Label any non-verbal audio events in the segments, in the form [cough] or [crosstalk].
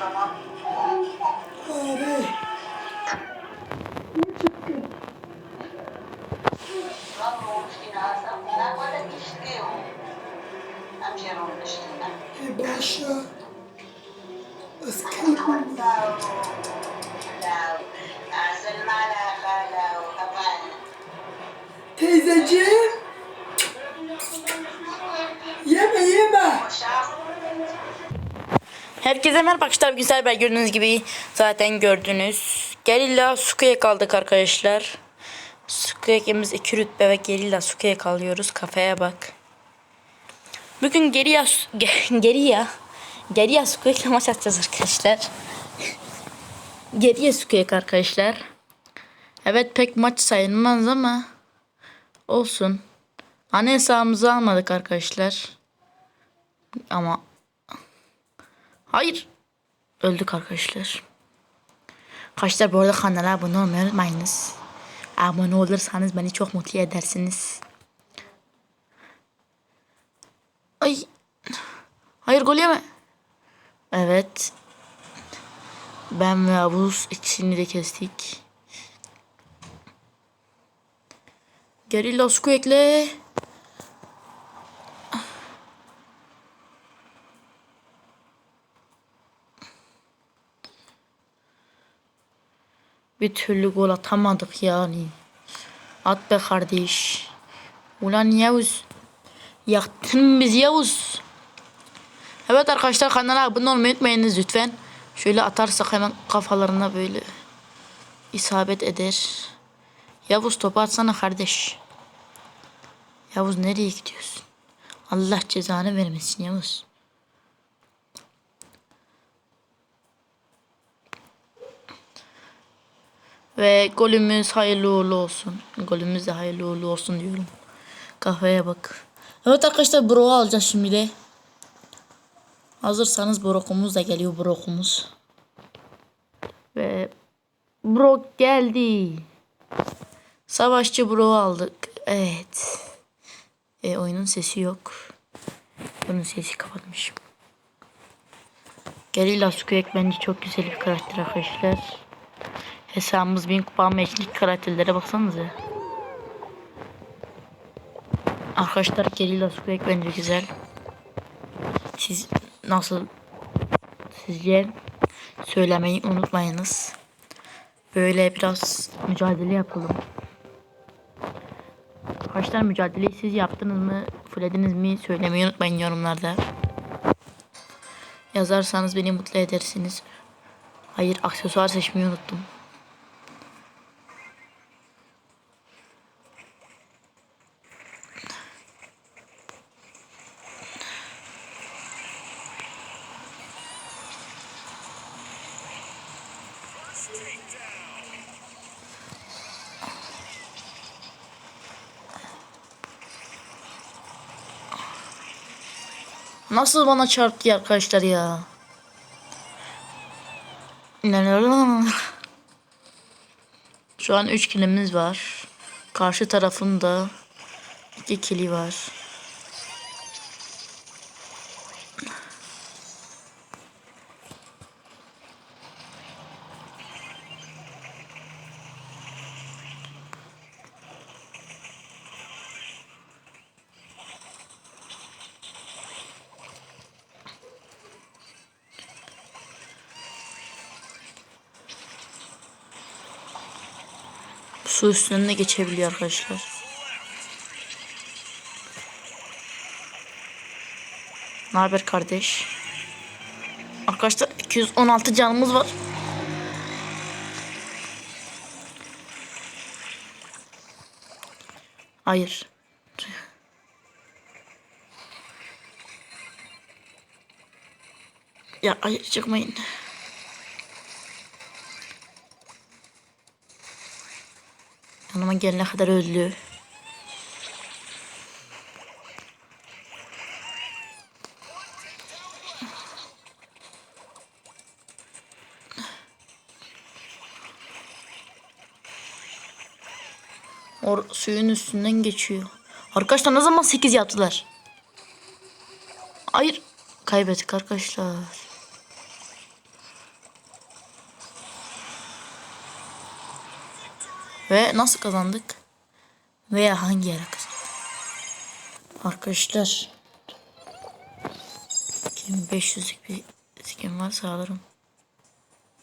Abi. Ne çıktı? E başla. Asker oldu. Teyzeciğim. Yeme yeme. Herkese merhaba arkadaşlar. Güzel ben gördüğünüz gibi zaten gördünüz. Gerilla Suku'ya kaldık arkadaşlar. Suku'ya 2 rütbe ve Gerilla Suku'ya kalıyoruz. Kafaya bak. Bugün Gerilla [laughs] Ge- Gerilla Gerilla Suku'ya maç atacağız arkadaşlar. [laughs] Geriye Suku'ya arkadaşlar. Evet pek maç sayılmaz ama olsun. Ana hesabımızı almadık arkadaşlar. Ama Hayır. Öldük arkadaşlar. Arkadaşlar bu arada kanala abone olmayı unutmayınız. Abone olursanız beni çok mutlu edersiniz. Ay. Hayır gol yeme. Evet. Ben ve Abuz ikisini de kestik. Geri Lasku ekle. Bir türlü gol atamadık yani. At be kardeş. Ulan Yavuz. Yaktın bizi Yavuz. Evet arkadaşlar kanala abone olmayı unutmayınız lütfen. Şöyle atarsak hemen kafalarına böyle isabet eder. Yavuz topu atsana kardeş. Yavuz nereye gidiyorsun? Allah cezanı vermesin Yavuz. Ve golümüz hayırlı uğurlu olsun. Golümüz de hayırlı uğurlu olsun diyorum. Kafaya bak. Evet arkadaşlar Brock'u alacağız şimdi de. Hazırsanız Brock'umuz da geliyor Brock'umuz. Ve Brock geldi. Savaşçı Brock'u aldık. Evet. E, oyunun sesi yok. Bunun sesi kapatmışım. Gerilla Squeak bence çok güzel bir karakter arkadaşlar. Hesabımız 1000 kupa meçlik karakterlere baksanıza. Arkadaşlar Gerilla Squeak bence güzel. Siz nasıl sizce söylemeyi unutmayınız. Böyle biraz mücadele yapalım. Arkadaşlar mücadeleyi siz yaptınız mı, fullediniz mi söylemeyi unutmayın yorumlarda. Yazarsanız beni mutlu edersiniz. Hayır aksesuar seçmeyi unuttum. Nasıl bana çarptı ya arkadaşlar ya? Şu an 3 kilimiz var. Karşı tarafında 2 kili var. Su üstünden de geçebiliyor arkadaşlar. Ne haber kardeş? Arkadaşlar 216 canımız var. Hayır. Ya hayır çıkmayın. Yanıma gelene kadar öldü. Or suyun üstünden geçiyor. Arkadaşlar ne zaman 8 yaptılar? Hayır. Kaybettik arkadaşlar. Ve nasıl kazandık? Veya hangi yere kazandık? Arkadaşlar 2500'lük bir skin varsa alırım.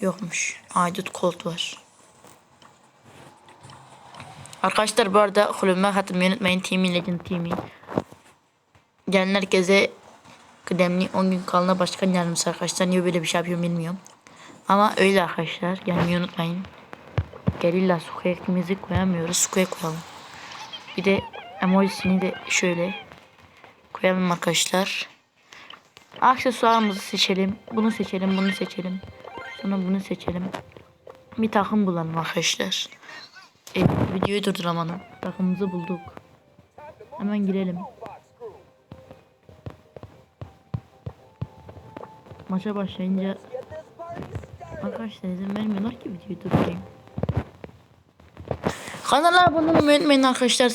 Yokmuş. Aydut Colt var. Arkadaşlar bu arada kulübüme katılmayı unutmayın. Team Legend Team'i. Gelen herkese kıdemli 10 gün kalına başkan yardımcısı arkadaşlar. Niye böyle bir şey yapıyorum bilmiyorum. Ama öyle arkadaşlar. Gelmeyi unutmayın. Gerilla Square'imizi koyamıyoruz. Square koyalım. Bir de emojisini de şöyle koyalım arkadaşlar. Aksesuarımızı seçelim. Bunu seçelim, bunu seçelim. Sonra bunu seçelim. Bir takım bulalım arkadaşlar. E, videoyu durduramadım. Takımımızı bulduk. Hemen girelim. Maça başlayınca Arkadaşlar izin vermiyorlar ki videoyu durdurayım. Kanala abone olmayı unutmayın arkadaşlar.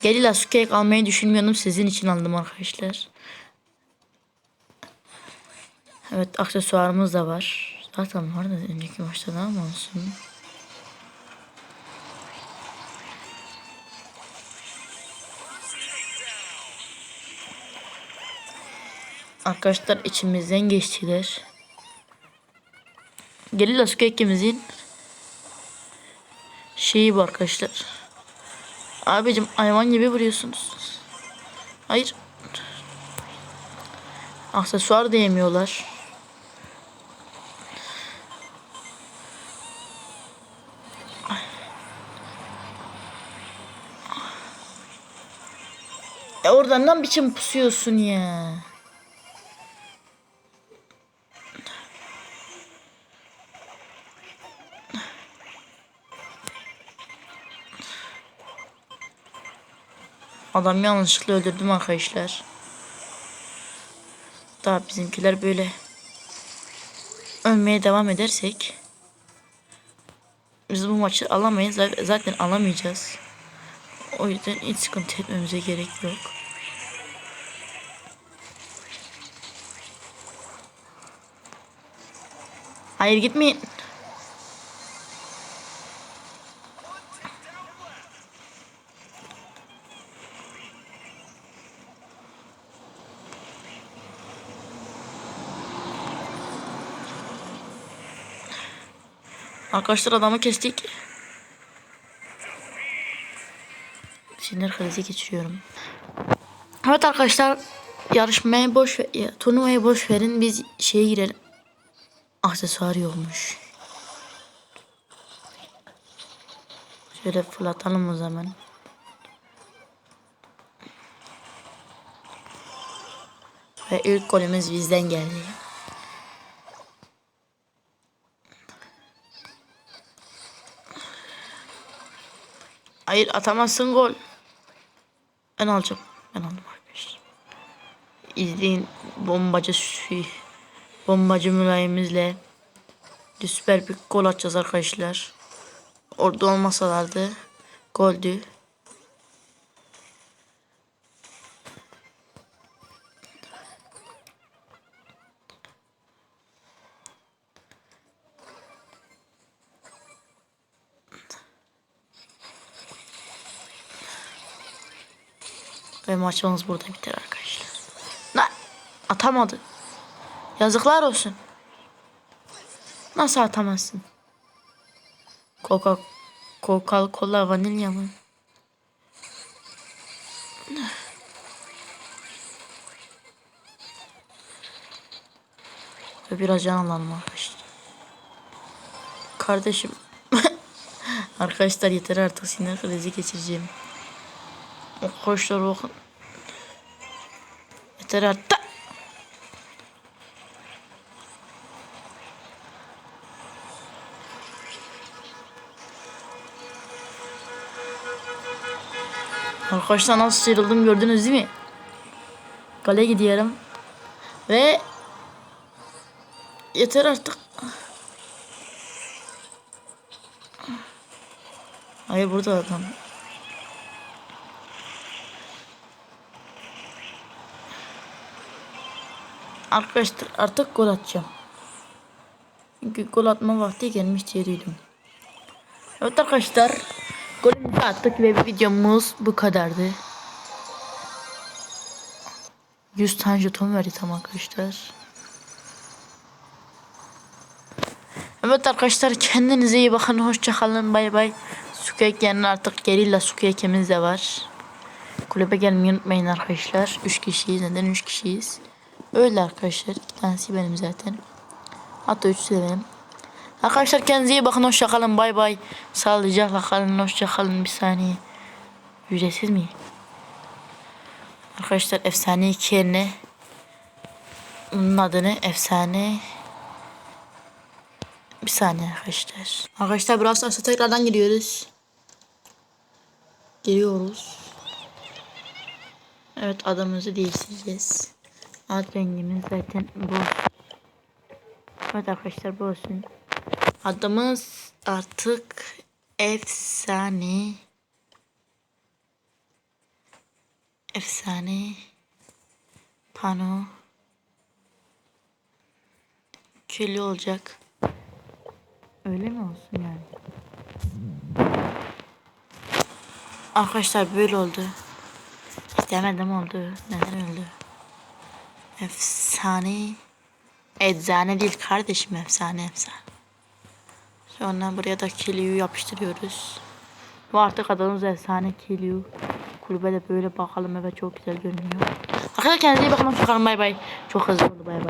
Gerilla Sukek almayı düşünmüyordum. Sizin için aldım arkadaşlar. Evet aksesuarımız da var. Zaten vardı önceki maçta da ama olsun. Arkadaşlar içimizden geçtiler. Gerilla Sukek'imizin şeyi bu arkadaşlar. Abicim hayvan gibi vuruyorsunuz. Hayır. Aksesuar da yemiyorlar. Ya oradan ne biçim pusuyorsun ya? Adam yanlışlıkla öldürdüm arkadaşlar. Daha bizimkiler böyle ölmeye devam edersek biz bu maçı alamayız. Zaten alamayacağız. O yüzden hiç sıkıntı etmemize gerek yok. Hayır gitmeyin. Arkadaşlar adamı kestik. Sinir krizi geçiriyorum. Evet arkadaşlar yarışmaya boş ya, turnuvaya boş verin biz şeye girelim. Aksesuar yokmuş. Şöyle fırlatalım o zaman. Ve ilk golümüz bizden geldi. Hayır atamazsın gol. Ben alacağım. Ben aldım arkadaşlar. İzleyin bombacı bombacı mülayimizle süper bir gol atacağız arkadaşlar. Orada olmasalardı goldü. Ve maçımız burada biter arkadaşlar. Ne? Atamadı. Yazıklar olsun. Nasıl atamazsın? Coca Coca Cola vanilya mı? Ve biraz can alalım arkadaşlar. Kardeşim. [laughs] arkadaşlar yeter artık sinir krizi geçireceğim. Arkadaşlar bakın. Yeter artık. Arkadaşlar nasıl sıyrıldım gördünüz değil mi? Kale gidiyorum. Ve yeter artık. Hayır burada adam. Arkadaşlar artık gol atacağım. Çünkü gol atma vakti gelmiş diye. Evet arkadaşlar. Golümüzü attık ve videomuz bu kadardı. 100 tane jeton verdi tam arkadaşlar. Evet arkadaşlar kendinize iyi bakın. Hoşça kalın. Bay bay. Sukiyek yanına artık gerilla sukiyekimiz de var. Kulübe gelmeyi unutmayın arkadaşlar. 3 kişiyiz. Neden 3 kişiyiz? Öyle arkadaşlar. İki tanesi benim zaten. Hatta üçü de benim. Arkadaşlar kendinize iyi bakın. Hoşça kalın. Bay bay. Sağlıcakla kalın. Hoşça kalın. Bir saniye. Ücretsiz mi? Arkadaşlar efsane iki yerine bunun adını efsane bir saniye arkadaşlar. Arkadaşlar biraz sonra tekrardan giriyoruz. Giriyoruz. Evet adımızı değiştireceğiz. Ad rengimiz zaten bu. Evet arkadaşlar bu olsun. Adımız artık efsane. Efsane. Pano. Köylü olacak. Öyle mi olsun yani? Arkadaşlar böyle oldu. İstemedim oldu. Neden oldu? Efsane. Eczane değil kardeşim efsane efsane. Sonra buraya da kiliyu yapıştırıyoruz. Bu artık adımız efsane kiliyu. Kulübe de böyle bakalım evet çok güzel görünüyor. Arkadaşlar kendinize iyi bakın. Hoşçakalın bay bay. Çok hızlı oldu bay bay.